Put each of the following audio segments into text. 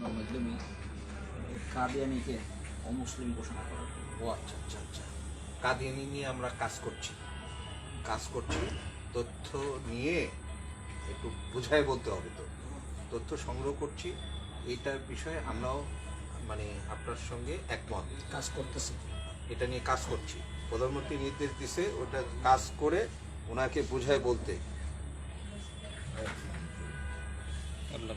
আলোচনার মাধ্যমে কাদিয়ানিকে অমুসলিম ঘোষণা করার ও আচ্ছা আচ্ছা আচ্ছা। কাদিয়ানি নিয়ে আমরা কাজ করছি। কাজ করছি তথ্য নিয়ে একটু বুঝায় বলতে হবে তো। তথ্য সংগ্রহ করছি এইটার বিষয়ে আমরাও মানে আপনার সঙ্গে একমত। কাজ করতেছে। এটা নিয়ে কাজ করছি। প্রধানমন্ত্রী নির্দেশ দিছে ওটা কাজ করে ওনাকে বুঝায় বলতে। আল্লাহ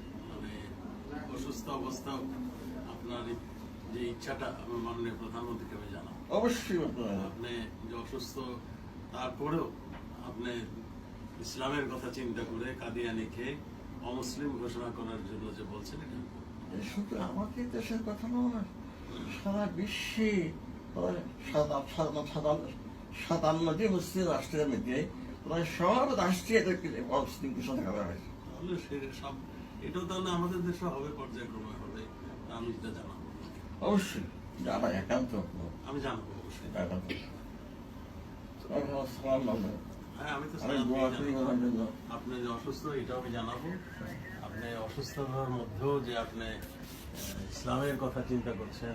অসুস্থ অবস্থা আপনার যে ইচ্ছাটা আমি মাননীয় প্রধানমন্ত্রীকে আমি জানাব। অবশ্যই আপনি যে অসুস্থ তারপরেও আপনি ইসলামের কথা চিন্তা করে কাদিয়ানিকে অমুসলিম ঘোষণা করার জন্য যে বলছেন এটা শুধু আমাকে দেশের কথা নয় সারা বিশ্বে সাতান্নটি মুসলিম রাষ্ট্রের মধ্যে প্রায় সব রাষ্ট্রে অমুসলিম ঘোষণা করা হয়েছে। সব এটাও তাহলে আমাদের দেশে হবে পর্যায়ক্রমে হবে আমি যেটা জানাব অবশ্যই। জানা একান্ত আমি জানাব অবশ্যই। হ্যাঁ আমি তো আপনি যে অসুস্থ এটাও আমি জানাব। আপনি অসুস্থতার মধ্যেও যে আপনি ইসলামের কথা চিন্তা করছেন